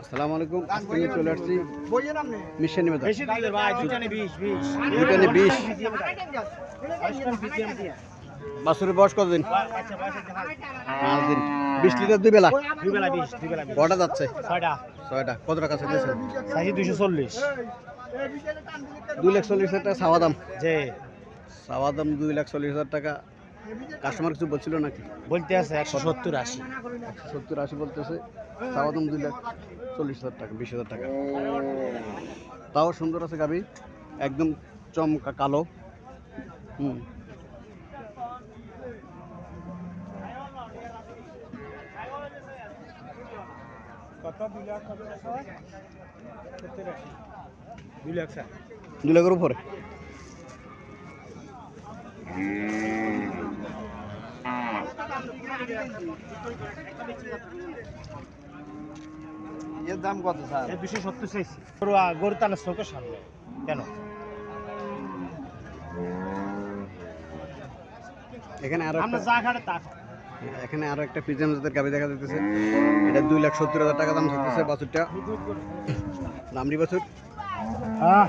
আসসালামু আলাইকুম আজকে চলে আসছি মিশন বাজার বেশি দুটানে 20 20 দুটানে 20 বাছুরের বয়স কতদিন? আচ্ছা পাঁচ দিন। বিশ লিটার দুই বেলা? দুই বেলা 20 দুই বেলা কটা যাচ্ছে? ছয়টা। ছয়টা। কত টাকা সাইজ 240 দুই লাখ চল্লিশ হাজার টাকা চাওয়া দাম। যে দাম দুই লাখ চল্লিশ হাজার টাকা। কাস্টমার কিছু বলছিল নাকি? বলতে আছে 170 80 সত্তর আশি বলতেছে চাওয়া দাম দুই লাখ চল্লিশ হাজার টাকা বিশ হাজার টাকা। তাও সুন্দর আছে গাবি একদম চমকা কালো। হুম। কত? 2 লাখ কত 70 80 2 লাখ স্যার। দুই লাখের উপরে? এর দাম কত স্যার? এই 270 চাইছি। গরু গরু তার চোখের সামনে কেন? এখানে আরও আমরা যা খাটে তা এখানে আরও একটা পিজাম জাতের গাবি দেখা যাচ্ছে এটা দুই লাখ সত্তর হাজার টাকা দাম চাইতেছে বাছুরটা। দামড়ি বাছুর। হ্যাঁ।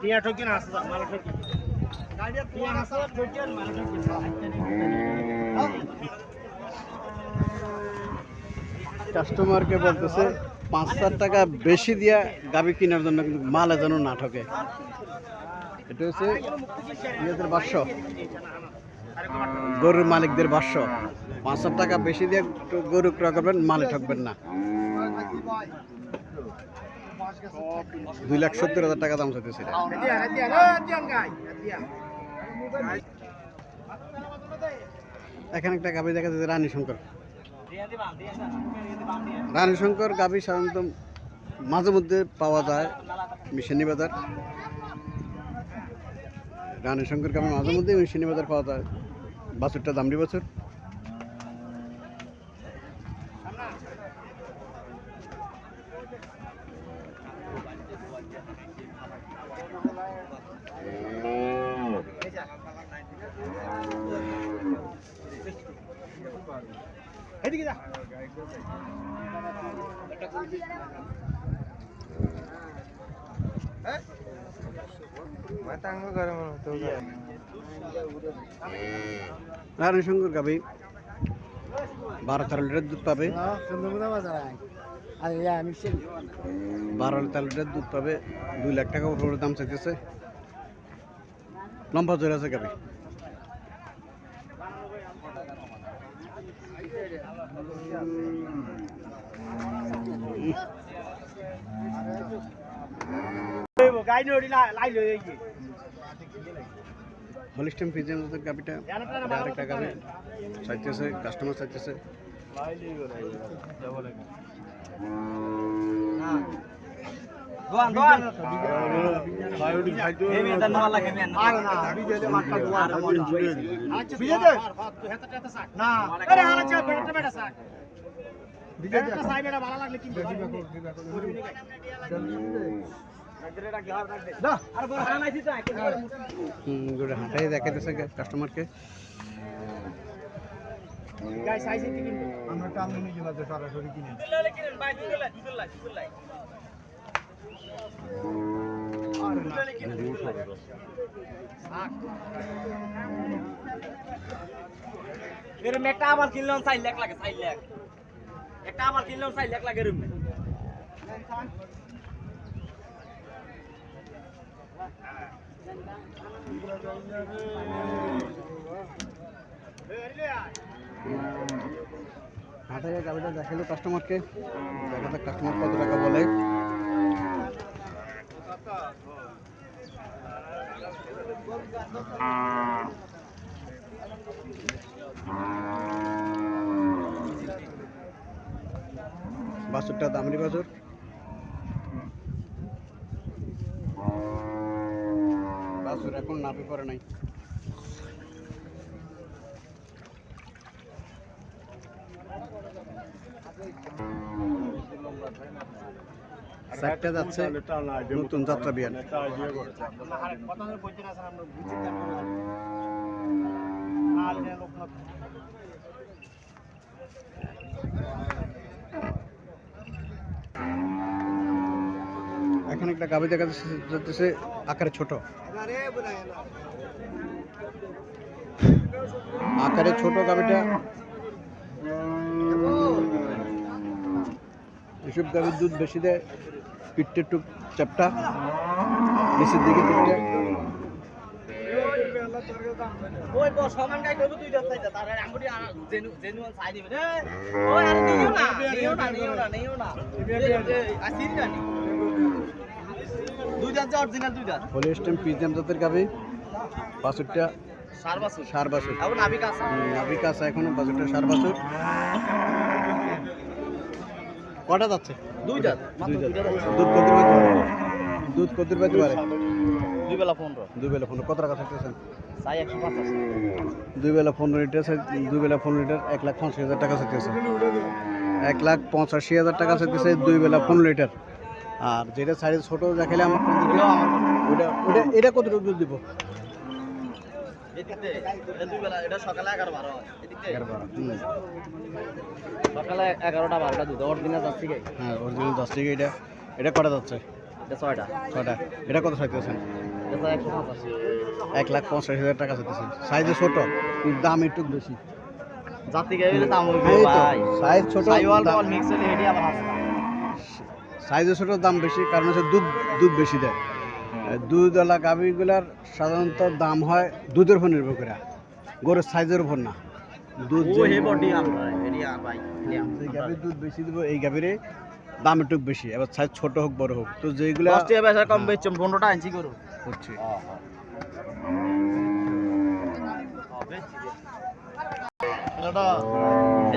টিয়া ঠকি না আসা কাস্টমারকে বলতেছে পাঁচ হাজার টাকা বেশি দিয়া গাবি কেনার জন্য কিন্তু মালে যেন না ঠকে। এটা হচ্ছে ইয়েদের বাস্য গরুর মালিকদের বাস্য পাঁচ হাজার টাকা বেশি দিয়ে একটু গরু ক্রয় করবেন, মালে ঠকবেন না। দুই লাখ সত্তর হাজার টাকা দাম চাইতেছে। এখানে একটা গাবি দেখা যাচ্ছে রানী শঙ্কর। রানী শঙ্কর গাভি, সাধারণত মাঝে মধ্যে পাওয়া যায় মিশনী বাজার। রানী শঙ্কর গাভি মাঝে মধ্যে মিশনী বাজার পাওয়া যায়। বাছুরটা দামড়ি বাছুর। এদিকে যা। রানী শঙ্কর গাবি। বারো তেরো লিটার দুধ পাবে। বারো তেরো লিটার দুধ পাবে। দুই লাখ টাকা উপরে দাম চাইতেছে। লম্বা জোর আছে গাবি। হলিস্টেম ফিজেন গাবিটা আরেকটা গাবি চাইতেছে কাস্টমার চাইতেছে না আরে হালা চা বেটা বেটা সাক বেটা সাই বেটা ভালো লাগলে কিনবে আর বড় হানাইছি তো হুম, গোটা হাঁটাই দেখাইতেছে কাস্টমারকে আমরা নিয়ে সরাসরি কিনে। কিনেন ভাই এরম একটা আমার কিনলাম চার লাখ লাগে চার লাখ। একটা আমার কিনলাম চার লাখ লাগে এরম হাঁটাই গাবিটা দেখাল কাস্টমারকে দেখা যাক কাস্টমার কত টাকা বলে। বাছুরটা দামড়ি বাছুর বাছুর এখন নাভি পরে নাই। চারটা যাচ্ছে নতুন যাত্রা বিয়ান। এখন একটা গাভি দেখা যাচ্ছে আকারে ছোট। আকারে ছোট গাভিটা। এসব গাভির দুধ বেশি দেয়, পিঠটা একটু চাপটা নিচের দিকে পিঠটা। না। অরিজিনাল দুই পিজিএম জাতের বাছুরটা সার সার বাছুর। নাবিক আছে নাবিক আছে এখনও বাছুরটা সার বাছুর। কটা যাচ্ছে? দুই দুধ পারে দুধ কত পেতে পারে দুই বেলা পনেরো। দুই বেলা পনেরো। কত টাকা থাকতেছেন দুই বেলা পনেরো লিটার সে- দুই বেলা পনেরো লিটার এক লাখ পঞ্চাশ হাজার টাকা চাইতেছে। এক লাখ পঁচাশি হাজার টাকা চাইতেছে দুই বেলা পনেরো লিটার। আর যেটা সাইজ ছোটো দেখালে আমার ওটা ওটা এটা কতটুকু দুধ দিব? সকালে এগারোটা বারোটা দুধ অরিজিনাল যাচ্ছে কি হ্যাঁ অরিজিনাল দশ থেকে এটা এটা কটা যাচ্ছে? এটা ছয়টা। ছটা এটা কত এক লাখ পঞ্চাশ হাজার টাকা চাইতেছেন সাইজে ছোট দাম একটু বেশি। জাতি গাই দাম সাইজ ছোট মিক্স হলে সাইজে ছোট দাম বেশি কারণ হচ্ছে দুধ দুধ বেশি দেয়। দুধওয়ালা গাভীগুলার সাধারণত দাম হয় দুধের উপর নির্ভর করে। গরুর সাইজের উপর না। দুধ যে- গাভীর দুধ বেশি দিব এই গাভীরে দাম একটু বেশি এবার সাইজ ছোট হোক বড় হোক। তো যেগুলা কম বেচম পনেরোটা আনছি করু করছে এটা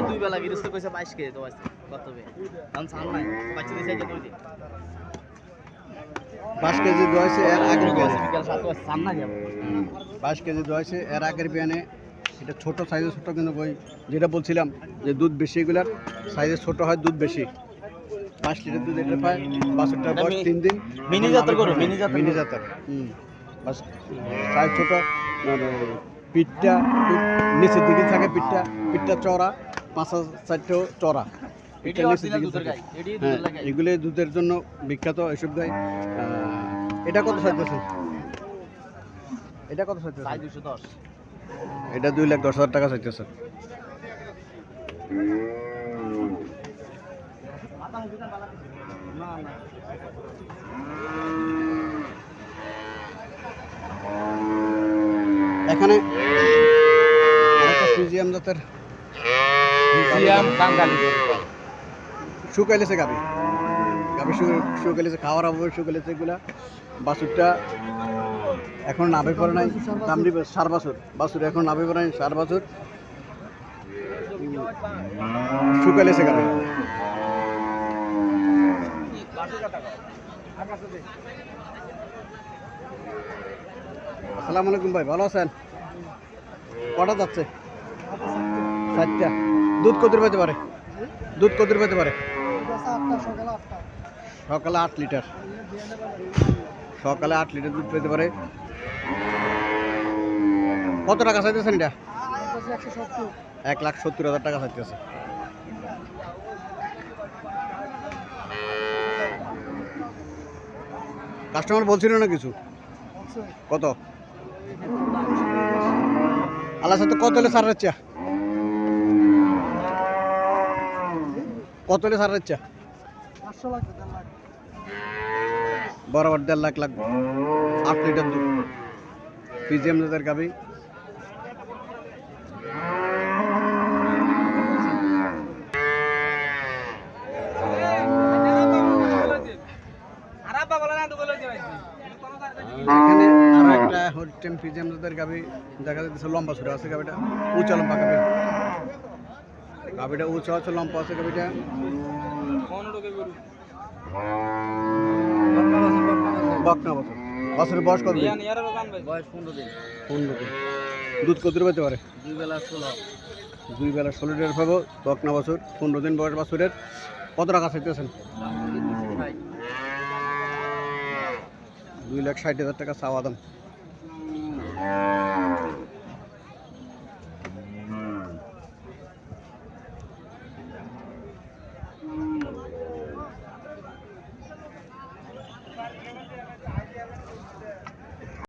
দুই বেলা গিরস্ত কইছে বাইশ কে তো আছে কত বে আমি ছাড় নাই বাচ্চা দিছে যে কেজি এর আগের বিয়ানে। বিকাল সাত বাজে ছাড় না যাব পাঁচ কেজি দোয়াইছে এর আগের বিয়ানে। এটা ছোট সাইজে ছোট কিন্তু ওই যেটা বলছিলাম যে দুধ বেশি এগুলার সাইজে ছোট হয় দুধ বেশি। পাঁচ লিটার দুধ এটা পায় বয়স তিন দিন। Mini mini mini. হুম বাস সাইজ ছোট মানে পিঠটা পিঠ- নিচের দিকে থাকে পিঠটা পিঠটা চড়া পাঁচা চারটেও চড়া। এটি পিঠটা নিচের দিকে দুধের থাকে। হ্যাঁ দুধের দুধের জন্য বিখ্যাত এসব গাই। এটা কত চাইতেছে এটা কত চাইতেছে দশ এটা দুই লাখ দশ হাজার টাকা চাইতেছে এখানে ফ্রিজিয়াম জাতের সিয়াম বাঙালি। শুকাইলেছে গাবি। গাবি শুকাইলেছে খাওয়ার অভাবে শুকাইলেছে এগুলা। বাছুরটা এখন নাভে পড়ে নাই। দাম দিবে সার বাছুর। বাছুর এখন নাভে পড়ে নাই সার বাছুর। শুকাইলেছে গাবি। আসসালামু আলাইকুম ভাই ভালো আছেন? কটা যাচ্ছে? চারটা। দুধ কত পেতে পারে? দুধ কত পেতে পারে? সকালে আট লিটার। সকালে আট লিটার দুধ পেতে পারে। কত টাকা চাইতেছেন এটা? এক লাখ সত্তর হাজার টাকা চাইতেছে। কাস্টমার বলছিল না কিছু? কত? আল্লাহ সাথে কত হলে সার রাচ্ছা কত হলে সার রাচ্ছা বরাবর দেড় লাখ লাগবে। আট লিটার দুধ। পিজিএম জাতের গাবি এখানে আরও একটা পিজিএম জাতের দেখা যাচ্ছে লম্বা ছোট আছে গাবিটা উঁচা লম্বা গাবি গাবিটা উঁচা আছে, লম্বা আছে গাবিটা বকনা বয়স কত পনেরো দিন। দুধ কত পেতে পারে? দুই বেলা ষোলো দুই বেলা বছর, পনেরো দিন বয়স বাছুরের। কত টাকা চাইতেছেন? দুই লাখ ষাট হাজার টাকা চাওয়া দাম। Thank you.